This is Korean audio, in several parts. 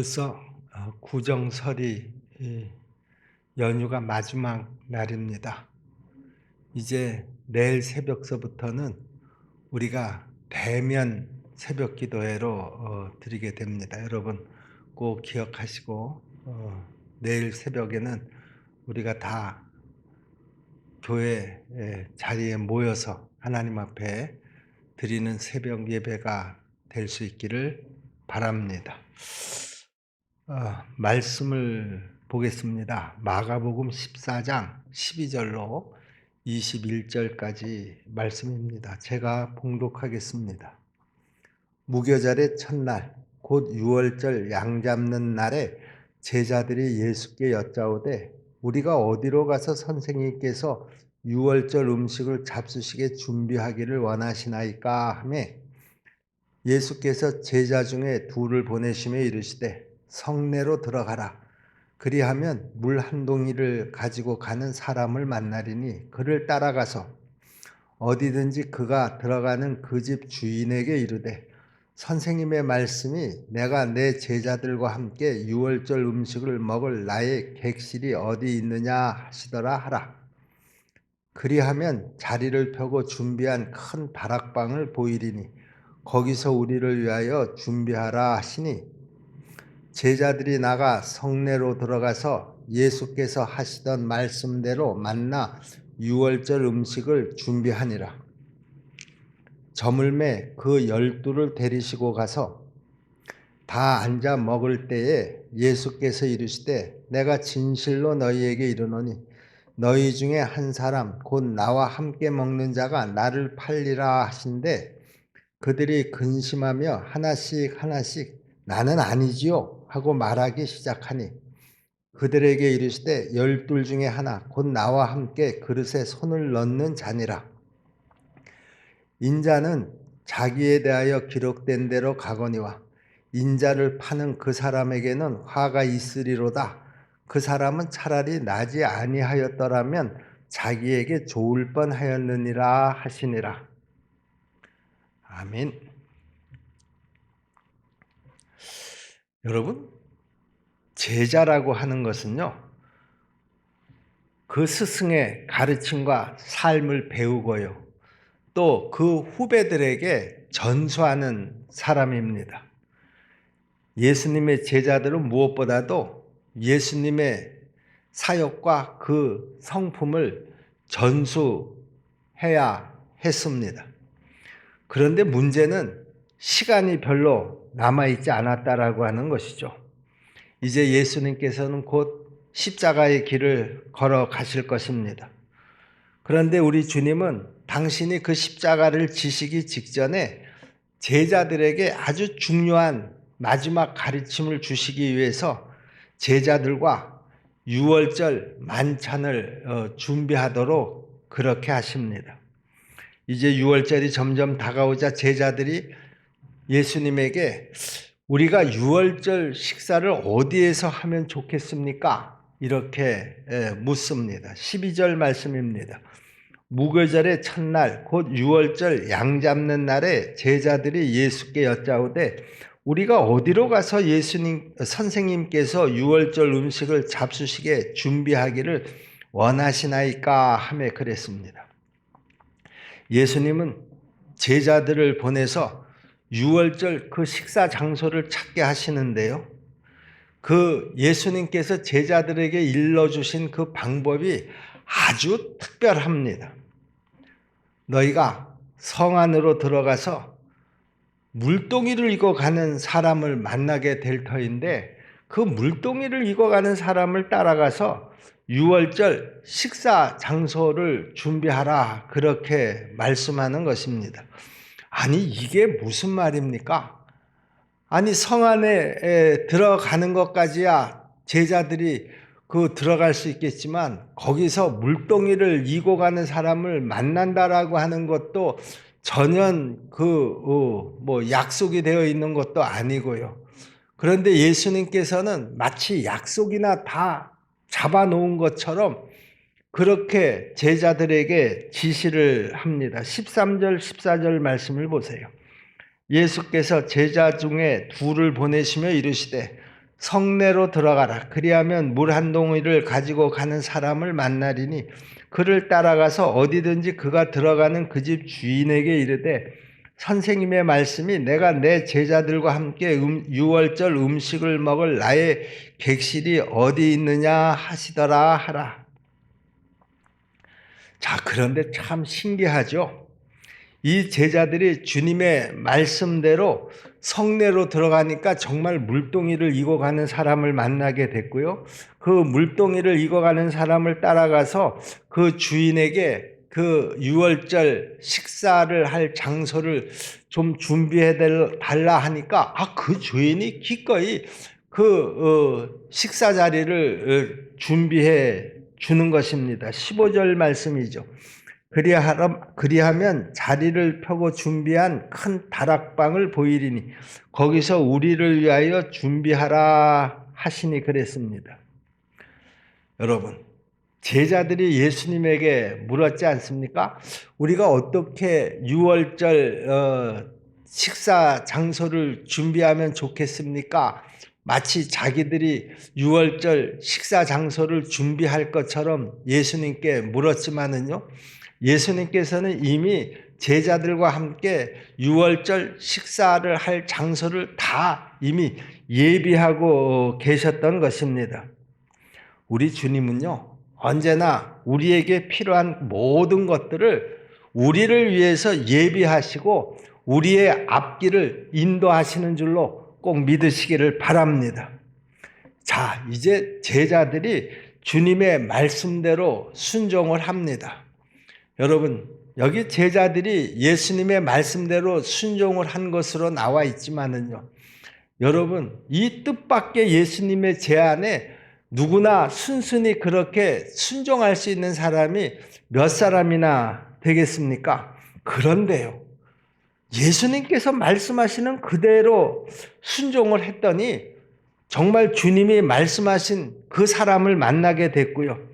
벌써 어, 구정설이 이 연휴가 마지막 날입니다. 이제 내일 새벽서부터는 우리가 대면 새벽 기도회로 어, 드리게 됩니다. 여러분 꼭 기억하시고 어, 내일 새벽에는 우리가 다 교회 에, 자리에 모여서 하나님 앞에 드리는 새벽 예배가 될 수 있기를 바랍니다. 어, 말씀을 보겠습니다. 마가복음 14장 12절로 21절까지 말씀입니다. 제가 봉독하겠습니다. 무교절의 첫날 곧 6월절 양 잡는 날에 제자들이 예수께 여짜오되 우리가 어디로 가서 선생님께서 6월절 음식을 잡수시게 준비하기를 원하시나이까 하매 예수께서 제자 중에 둘을 보내시며 이르시되 성내로 들어가라. 그리하면 물 한 동이를 가지고 가는 사람을 만나리니 그를 따라가서 어디든지 그가 들어가는 그 집 주인에게 이르되 선생님의 말씀이 내가 내 제자들과 함께 유월절 음식을 먹을 나의 객실이 어디 있느냐 하시더라 하라. 그리하면 자리를 펴고 준비한 큰 다락방을 보이리니 거기서 우리를 위하여 준비하라 하시니 제자들이 나가 성내로 들어가서 예수께서 하시던 말씀대로 만나 유월절 음식을 준비하니라. 저물매 그 열두를 데리시고 가서 다 앉아 먹을 때에 예수께서 이르시되 내가 진실로 너희에게 이르노니 너희 중에 한 사람 곧 나와 함께 먹는 자가 나를 팔리라 하신데 그들이 근심하며 하나씩 하나씩 나는 아니지요 하고 말하기 시작하니 그들에게 이르시되 열둘 중에 하나 곧 나와 함께 그릇에 손을 넣는 자니라. 인자는 자기에 대하여 기록된 대로 가거니와 인자를 파는 그 사람에게는 화가 있으리로다. 그 사람은 차라리 나지 아니하였더라면 자기에게 좋을 뻔하였느니라 하시니라. 아멘. 여러분, 제자라고 하는 것은요, 그 스승의 가르침과 삶을 배우고요, 또 그 후배들에게 전수하는 사람입니다. 예수님의 제자들은 무엇보다도 예수님의 사역과 그 성품을 전수해야 했습니다. 그런데 문제는 시간이 별로 남아있지 않았다라고 하는 것이죠. 이제 예수님께서는 곧 십자가의 길을 걸어 가실 것입니다. 그런데 우리 주님은 당신이 그 십자가를 지시기 직전에 제자들에게 아주 중요한 마지막 가르침을 주시기 위해서 제자들과 6월절 만찬을 어, 준비하도록 그렇게 하십니다. 이제 6월절이 점점 다가오자 제자들이 예수님에게 우리가 6월절 식사를 어디에서 하면 좋겠습니까? 이렇게 묻습니다. 12절 말씀입니다. 무교절의 첫날 곧 6월절 양 잡는 날에 제자들이 예수께 여짜오되 우리가 어디로 가서 예수님 선생님께서 6월절 음식을 잡수시게 준비하기를 원하시나이까 하며 그랬습니다. 예수님은 제자들을 보내서 6월절 그 식사 장소를 찾게 하시는데요. 그 예수님께서 제자들에게 일러주신 그 방법이 아주 특별합니다. 너희가 성 안으로 들어가서 물동이를 이고 가는 사람을 만나게 될 터인데 그 물동이를 이고 가는 사람을 따라가서 6월절 식사 장소를 준비하라 그렇게 말씀하는 것입니다. 아니 이게 무슨 말입니까? 아니 성 안에 들어가는 것까지야 제자들이 그 들어갈 수 있겠지만 거기서 물동이를 이고 가는 사람을 만난다라고 하는 것도 전혀 그뭐 약속이 되어 있는 것도 아니고요. 그런데 예수님께서는 마치 약속이나 다 잡아놓은 것처럼 그렇게 제자들에게 지시를 합니다. 13절, 14절 말씀을 보세요. 예수께서 제자 중에 둘을 보내시며 이르시되 성내로 들어가라. 그리하면 물 한 동이를 가지고 가는 사람을 만나리니 그를 따라가서 어디든지 그가 들어가는 그 집 주인에게 이르되 선생님의 말씀이 내가 내 제자들과 함께 음, 유월절 음식을 먹을 나의 객실이 어디 있느냐 하시더라 하라. 자, 그런데 참 신기하죠? 이 제자들이 주님의 말씀대로 성내로 들어가니까 정말 물동이를 이고 가는 사람을 만나게 됐고요. 그 물동이를 이고 가는 사람을 따라가서 그 주인에게 그 유월절 식사를 할 장소를 좀 준비해 달라 하니까 아, 그 주인이 기꺼이 그 어, 식사 자리를 어, 준비해 주는 것입니다. 15절 말씀이죠. 그리하람, 그리하면 자리를 펴고 준비한 큰 다락방을 보이리니 거기서 우리를 위하여 준비하라 하시니 그랬습니다. 여러분, 제자들이 예수님에게 물었지 않습니까? 우리가 어떻게 6월절 어, 식사 장소를 준비하면 좋겠습니까? 마치 자기들이 6월절 식사 장소를 준비할 것처럼 예수님께 물었지만은요. 예수님께서는 이미 제자들과 함께 6월절 식사를 할 장소를 다 이미 예비하고 계셨던 것입니다. 우리 주님은요, 언제나 우리에게 필요한 모든 것들을 우리를 위해서 예비하시고 우리의 앞길을 인도하시는 줄로 꼭 믿으시기를 바랍니다. 자, 이제 제자들이 주님의 말씀대로 순종을 합니다. 여러분, 여기 제자들이 예수님의 말씀대로 순종을 한 것으로 나와 있지만은요. 여러분, 이 뜻밖의 예수님의 제안에 누구나 순순히 그렇게 순종할 수 있는 사람이 몇 사람이나 되겠습니까? 그런데요. 예수님께서 말씀하시는 그대로 순종을 했더니 정말 주님이 말씀하신 그 사람을 만나게 됐고요.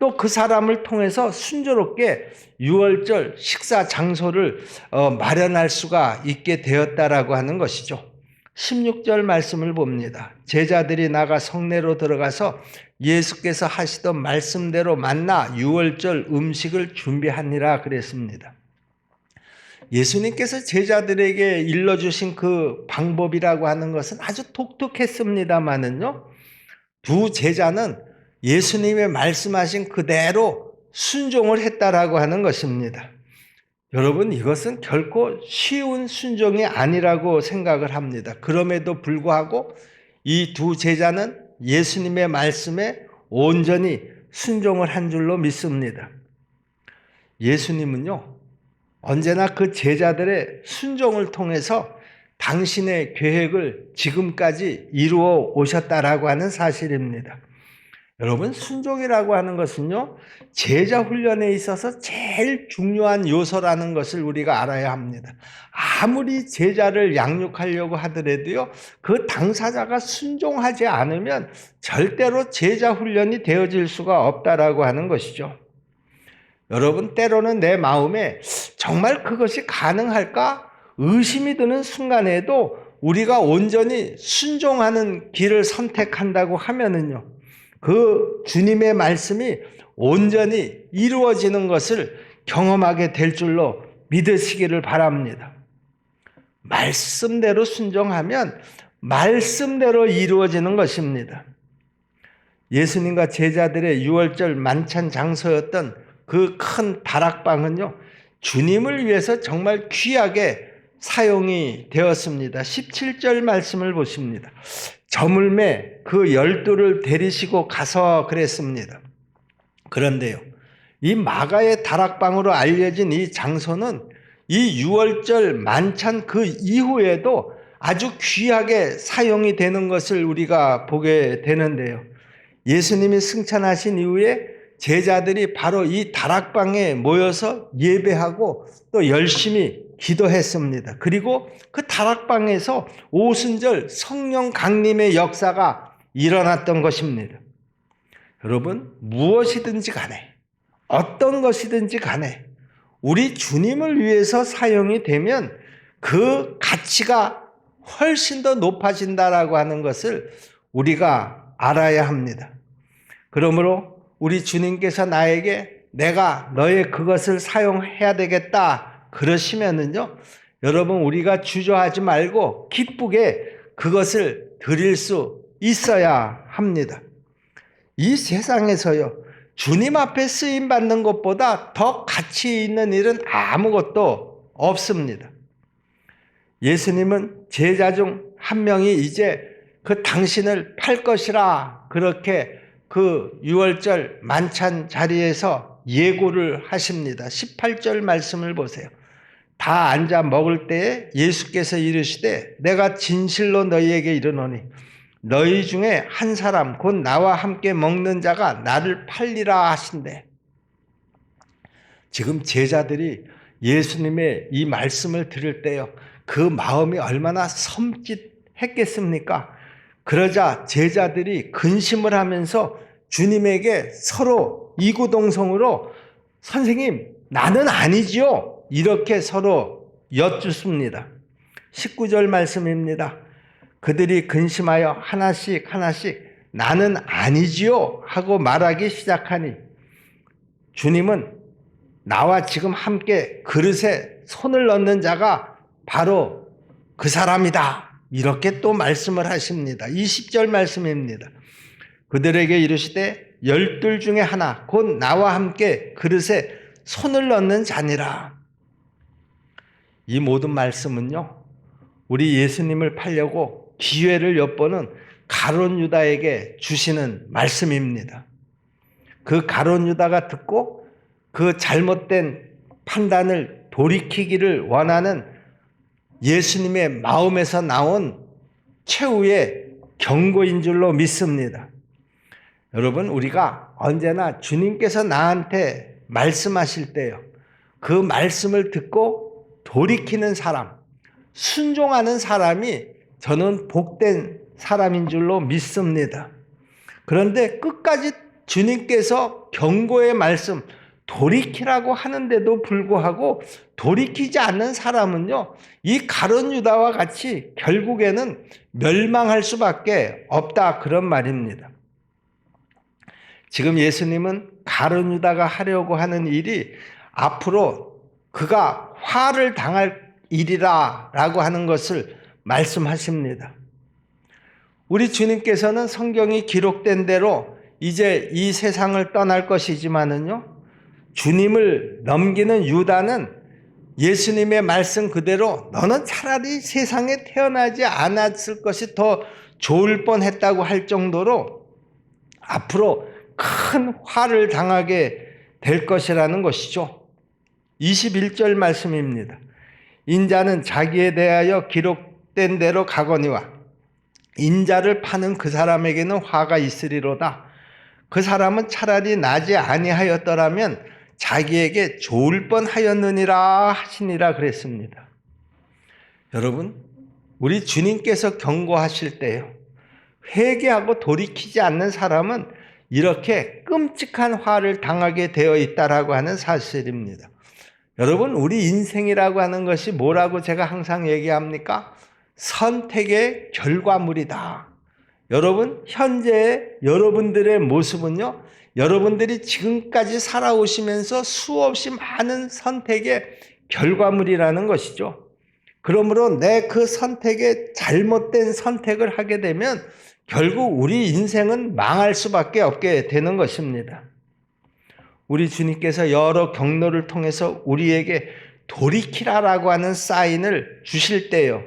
또 그 사람을 통해서 순조롭게 6월절 식사 장소를 어, 마련할 수가 있게 되었다라고 하는 것이죠. 16절 말씀을 봅니다. 제자들이 나가 성내로 들어가서 예수께서 하시던 말씀대로 만나 6월절 음식을 준비하니라 그랬습니다. 예수님께서 제자들에게 일러주신 그 방법이라고 하는 것은 아주 독특했습니다만은요, 두 제자는 예수님의 말씀하신 그대로 순종을 했다라고 하는 것입니다. 여러분, 이것은 결코 쉬운 순종이 아니라고 생각을 합니다. 그럼에도 불구하고 이 두 제자는 예수님의 말씀에 온전히 순종을 한 줄로 믿습니다. 예수님은요, 언제나 그 제자들의 순종을 통해서 당신의 계획을 지금까지 이루어 오셨다라고 하는 사실입니다. 여러분, 순종이라고 하는 것은요, 제자 훈련에 있어서 제일 중요한 요소라는 것을 우리가 알아야 합니다. 아무리 제자를 양육하려고 하더라도요, 그 당사자가 순종하지 않으면 절대로 제자 훈련이 되어질 수가 없다라고 하는 것이죠. 여러분, 때로는 내 마음에 정말 그것이 가능할까? 의심이 드는 순간에도 우리가 온전히 순종하는 길을 선택한다고 하면은요, 그 주님의 말씀이 온전히 이루어지는 것을 경험하게 될 줄로 믿으시기를 바랍니다. 말씀대로 순종하면 말씀대로 이루어지는 것입니다. 예수님과 제자들의 6월절 만찬 장소였던 그 큰 다락방은요, 주님을 위해서 정말 귀하게 사용이 되었습니다. 17절 말씀을 보십니다. 저물매 그 열두를 데리시고 가서 그랬습니다. 그런데요, 이 마가의 다락방으로 알려진 이 장소는 이 6월절 만찬 그 이후에도 아주 귀하게 사용이 되는 것을 우리가 보게 되는데요. 예수님이 승천하신 이후에 제자들이 바로 이 다락방에 모여서 예배하고 또 열심히 기도했습니다. 그리고 그 다락방에서 오순절 성령 강림의 역사가 일어났던 것입니다. 여러분, 무엇이든지 간에, 어떤 것이든지 간에, 우리 주님을 위해서 사용이 되면 그 가치가 훨씬 더 높아진다라고 하는 것을 우리가 알아야 합니다. 그러므로 우리 주님께서 나에게 내가 너의 그것을 사용해야 되겠다 그러시면은요 여러분 우리가 주저하지 말고 기쁘게 그것을 드릴 수 있어야 합니다. 이 세상에서요 주님 앞에 쓰임 받는 것보다 더 가치 있는 일은 아무것도 없습니다. 예수님은 제자 중 한 명이 이제 그 당신을 팔 것이라 그렇게 그 유월절 만찬 자리에서 예고를 하십니다. 18절 말씀을 보세요. 다 앉아 먹을 때에 예수께서 이르시되 내가 진실로 너희에게 이르노니 너희 중에 한 사람 곧 나와 함께 먹는 자가 나를 팔리라 하신대. 지금 제자들이 예수님의 이 말씀을 들을 때요. 그 마음이 얼마나 섬찟했겠습니까? 그러자 제자들이 근심을 하면서 주님에게 서로 이구동성으로 선생님, 나는 아니지요. 이렇게 서로 여쭙습니다. 19절 말씀입니다. 그들이 근심하여 하나씩 하나씩 나는 아니지요. 하고 말하기 시작하니 주님은 나와 지금 함께 그릇에 손을 넣는 자가 바로 그 사람이다. 이렇게 또 말씀을 하십니다. 20절 말씀입니다. 그들에게 이르시되 열둘 중에 하나 곧 나와 함께 그릇에 손을 넣는 자니라. 이 모든 말씀은요. 우리 예수님을 팔려고 기회를 엿보는 가론 유다에게 주시는 말씀입니다. 그 가론 유다가 듣고 그 잘못된 판단을 돌이키기를 원하는 예수님의 마음에서 나온 최후의 경고인 줄로 믿습니다. 여러분, 우리가 언제나 주님께서 나한테 말씀하실 때요. 그 말씀을 듣고 돌이키는 사람, 순종하는 사람이 저는 복된 사람인 줄로 믿습니다. 그런데 끝까지 주님께서 경고의 말씀, 돌이키라고 하는데도 불구하고 돌이키지 않는 사람은요, 이 가론 유다와 같이 결국에는 멸망할 수밖에 없다. 그런 말입니다. 지금 예수님은 가론 유다가 하려고 하는 일이 앞으로 그가 화를 당할 일이라 라고 하는 것을 말씀하십니다. 우리 주님께서는 성경이 기록된 대로 이제 이 세상을 떠날 것이지만은요, 주님을 넘기는 유다는 예수님의 말씀 그대로 너는 차라리 세상에 태어나지 않았을 것이 더 좋을 뻔 했다고 할 정도로 앞으로 큰 화를 당하게 될 것이라는 것이죠. 21절 말씀입니다. 인자는 자기에 대하여 기록된 대로 가거니와 인자를 파는 그 사람에게는 화가 있으리로다. 그 사람은 차라리 나지 아니하였더라면 자기에게 좋을 뻔하였느니라 하시니라 그랬습니다. 여러분, 우리 주님께서 경고하실 때요. 회개하고 돌이키지 않는 사람은 이렇게 끔찍한 화를 당하게 되어 있다라고 하는 사실입니다. 여러분, 우리 인생이라고 하는 것이 뭐라고 제가 항상 얘기합니까? 선택의 결과물이다. 여러분, 현재 여러분들의 모습은요, 여러분들이 지금까지 살아오시면서 수없이 많은 선택의 결과물이라는 것이죠. 그러므로 내 그 선택에 잘못된 선택을 하게 되면 결국 우리 인생은 망할 수밖에 없게 되는 것입니다. 우리 주님께서 여러 경로를 통해서 우리에게 돌이키라라고 하는 사인을 주실 때요.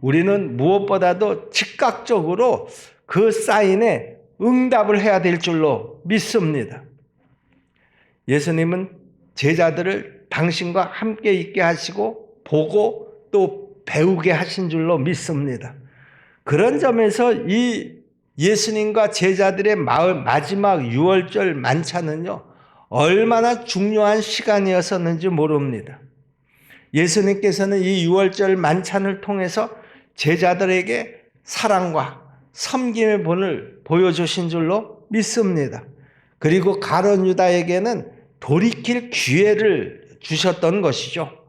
우리는 무엇보다도 즉각적으로 그 사인에 응답을 해야 될 줄로 믿습니다. 예수님은 제자들을 당신과 함께 있게 하시고 보고 또 배우게 하신 줄로 믿습니다. 그런 점에서 이 예수님과 제자들의 마지막 유월절 만찬은요, 얼마나 중요한 시간이었었는지 모릅니다. 예수님께서는 이 유월절 만찬을 통해서 제자들에게 사랑과 섬김의 본을 보여주신 줄로 믿습니다. 그리고 가론 유다에게는 돌이킬 기회를 주셨던 것이죠.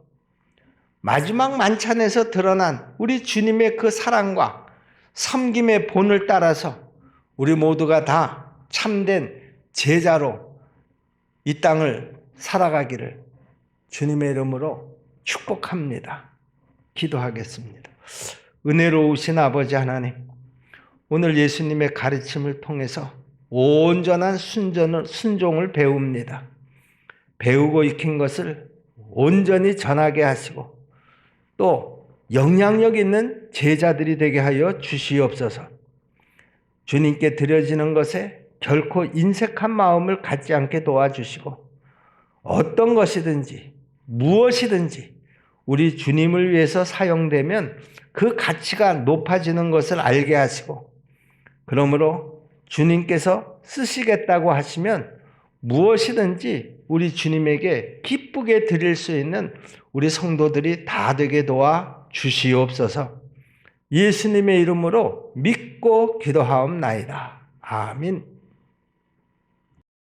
마지막 만찬에서 드러난 우리 주님의 그 사랑과 섬김의 본을 따라서 우리 모두가 다 참된 제자로 이 땅을 살아가기를 주님의 이름으로 축복합니다. 기도하겠습니다. 은혜로우신 아버지 하나님, 오늘 예수님의 가르침을 통해서 온전한 순전을, 순종을 배웁니다. 배우고 익힌 것을 온전히 전하게 하시고 또 영향력 있는 제자들이 되게 하여 주시옵소서. 주님께 드려지는 것에 결코 인색한 마음을 갖지 않게 도와주시고 어떤 것이든지 무엇이든지 우리 주님을 위해서 사용되면 그 가치가 높아지는 것을 알게 하시고 그러므로 주님께서 쓰시겠다고 하시면 무엇이든지 우리 주님에게 기쁘게 드릴 수 있는 우리 성도들이 다 되게 도와 주시옵소서. 예수님의 이름으로 믿고 기도하옵나이다. 아멘.